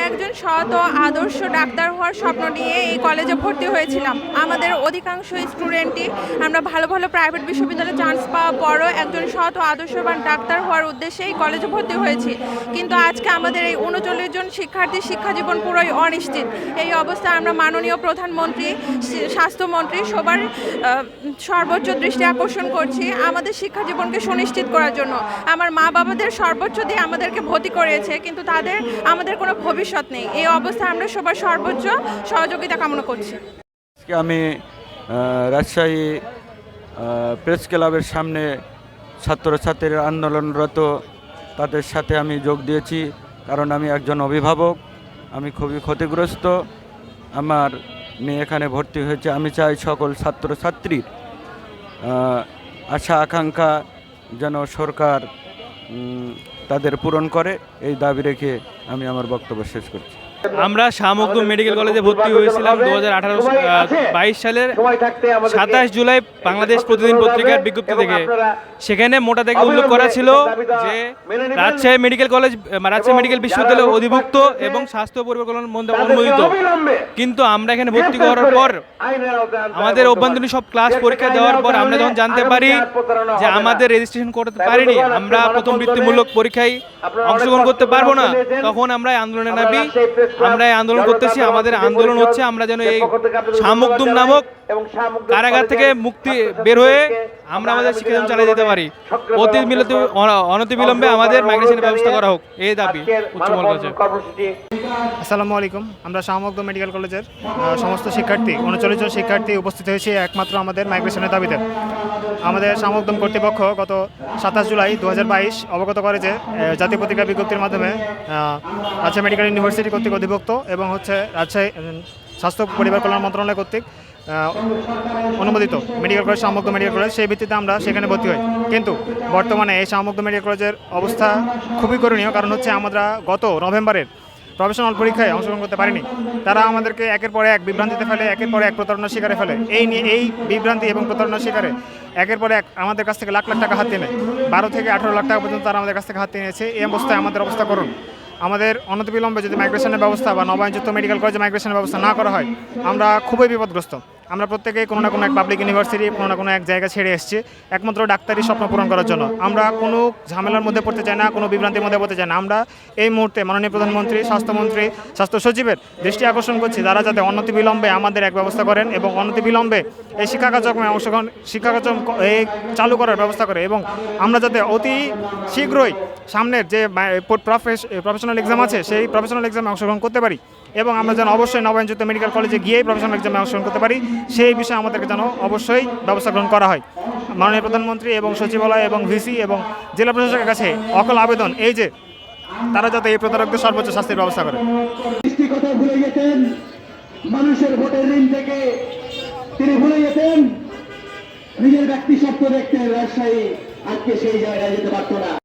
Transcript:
একজন সৎ ও আদর্শ ডাক্তার হওয়ার স্বপ্ন নিয়ে এই কলেজে ভর্তি হয়েছিলাম। আমাদের অধিকাংশ স্টুডেন্টই আমরা ভালো ভালো প্রাইভেট বিশ্ববিদ্যালয়ে চান্স পাওয়ার পরও একজন সৎ ও আদর্শবান ডাক্তার হওয়ার উদ্দেশ্যে এই কলেজে ভর্তি হয়েছি। কিন্তু আজকে আমাদের এই উনচল্লিশ জন শিক্ষার্থীর শিক্ষা জীবন পুরোই অনিশ্চিত। এই অবস্থায় আমরা মাননীয় প্রধানমন্ত্রী স্বাস্থ্যমন্ত্রী সবার সর্বোচ্চ দৃষ্টি আকর্ষণ করছি আমাদের শিক্ষা জীবনকে সুনিশ্চিত করার জন্য। আমার মা বাবাদের সর্বোচ্চ দিয়ে আমাদেরকে ভর্তি করেছে কিন্তু তাদের, আমাদের কোনো ভবিষ্যৎ নেই। এই অবস্থায় আমরা সবার সর্বোচ্চ সহযোগিতা কামনা করছি। আজকে আমি রাজশাহী প্রেস ক্লাবের সামনে ছাত্রছাত্রীর আন্দোলনরত, তাদের সাথে আমি যোগ দিয়েছি, কারণ আমি একজন অভিভাবক, আমি খুবই ক্ষতিগ্রস্ত, আমার মেয়ে এখানে ভর্তি হয়েছে, আমি চাই সকল ছাত্রছাত্রীর আশা, আকাঙ্ক্ষা যেন সরকার তাদের পূরণ করে এই দাবি রেখে আমি আমার বক্তব্য শেষ করছি। আমরা শাহমকদুম মেডিকেল কলেজে ভর্তি হয়েছিলাম দু হাজার আঠারো বাইশ সালের সাতাশ জুলাই বাংলাদেশ প্রতিদিন পত্রিকার বিজ্ঞপ্তি থেকে। সেখানে মোটা থেকে উল্লেখ করা ছিল যে Rajshahi medical college Rajshahi medical বিশ্ববিদ্যালয় অধিভুক্ত এবং স্বাস্থ্য পরিকল্পনার মধ্যে অনুমোদিত কিন্তু আমরা এখানে ভর্তি করার পর আমাদের অভ্যন্তরীণ সব ক্লাস পরীক্ষা দেওয়ার পর আমরা যখন জানতে পারি যে আমাদের রেজিস্ট্রেশন করতে পারিনি আমরা প্রথম বৃত্তিমূলক পরীক্ষায় অংশগ্রহণ করতে পারব না তখন আমরা আন্দোলনে নামি আমরা এই আন্দোলন করতেছি আমাদের আন্দোলন হচ্ছে আমরা যেন এই শামুকদুম নামক কারাগার থেকে মুক্তি বের হয়ে আমরা আমাদের শিক্ষাদান চালিয়ে যেতে পারি। অতি বিলম্বে অনতি বিলম্বে আমাদের মাইগ্রেশনের ব্যবস্থা করা হোক। এই দাবি উচ্চমল আসসালামু আলাইকুম। আমরা শাহমগ্ধ মেডিকেল কলেজের সমস্ত শিক্ষার্থী উনচল্লিশ জন শিক্ষার্থী উপস্থিত হয়েছে একমাত্র আমাদের মাইগ্রেশনের দাবিতে। আমাদের শাহমগ্ধম কর্তৃপক্ষ গত সাতাশ জুলাই দু হাজার বাইশ অবগত করে যে জাতীয় পত্রিকা বিজ্ঞপ্তির মাধ্যমে রাজশাহী মেডিকেল ইউনিভার্সিটি কর্তৃক অধিভুক্ত এবং হচ্ছে রাজশাহী স্বাস্থ্য পরিবার কল্যাণ মন্ত্রণালয় কর্তৃক অনুমোদিত মেডিকেল কলেজ সামগ্র মেডিকেল কলেজ সেই ভিত্তিতে আমরা সেখানে ভর্তি হই। কিন্তু বর্তমানে এই সামগ্র মেডিকেল কলেজের অবস্থা খুবই করণীয়, কারণ হচ্ছে আমরা গত নভেম্বরের প্রফেশনাল পরীক্ষায় অংশগ্রহণ করতে পারিনি। তারা আমাদেরকে একের পরে এক বিভ্রান্তিতে ফেলে, একের পরে এক প্রতারণার শিকারে ফেলে। এই নিয়ে, এই বিভ্রান্তি এবং প্রতারণার শিকারে একের পরে এক আমাদের কাছ থেকে লাখ লাখ টাকা হাতিয়ে নেয়। বারো থেকে আঠারো লাখ টাকা পর্যন্ত তারা আমাদের কাছ থেকে হাতিয়ে নিয়েছে। এই অবস্থায় আমাদের অবস্থা করুন আমাদের অনতিবিলম্বে যদি মাইগ্রেশনের ব্যবস্থা বা নবায়নযুক্ত মেডিকেল কলেজে মাইগ্রেশনের ব্যবস্থা না করা হয়, আমরা খুবই বিপদগ্রস্ত। আমরা প্রত্যেকেই কোনো না কোনো এক পাবলিক ইউনিভার্সিটি কোনো না কোনো এক জায়গা ছেড়ে এসেছি। একমাত্র ডাক্তারি স্বপ্ন পূরণ করার জন্য। আমরা কোনো ঝামেলার মধ্যে পড়তে চাই না, কোনো বিভ্রান্তির মধ্যে পড়তে চাই না। আমরা এই মুহূর্তে মাননীয় প্রধানমন্ত্রী, স্বাস্থ্যমন্ত্রী, স্বাস্থ্য সচিবের দৃষ্টি আকর্ষণ করছি তারা যাতে অনতি বিলম্বে আমাদের এক ব্যবস্থা করেন এবং অনতি বিলম্বে এই শিক্ষা কার্যক্রমে অংশগ্রহণ শিক্ষা কার্যক্রম এই চালু করার ব্যবস্থা করে এবং আমরা যাতে অতি শীঘ্রই সামনের যে প্রফেশনাল এক্সাম আছে, সেই প্রফেশনাল এক্সামে অংশগ্রহণ করতে পারি এবং আমরা যেন অবশ্যই নবায়নযুক্ত মেডিকেল কলেজে গিয়েই প্রফেশনাল এক্সামে অংশগ্রহণ করতে পারি। সেই বিষয়ে আমাদেরকে যেন অবশ্যই ব্যবস্থা গ্রহণ করা হয়। মাননীয় প্রধানমন্ত্রী এবং সচিবালয় এবং ভিসি এবং জেলা প্রশাসকের কাছে অকল আবেদন, এই যে তারা যাতে এই প্রতারকদের সর্বোচ্চ শাস্তির ব্যবস্থা করে। মানুষের ভোটের ঋণ থেকে তিনি ভুলে নিজের ব্যক্তি দেখতেন আজকে সেই জায়গায় যেতে না।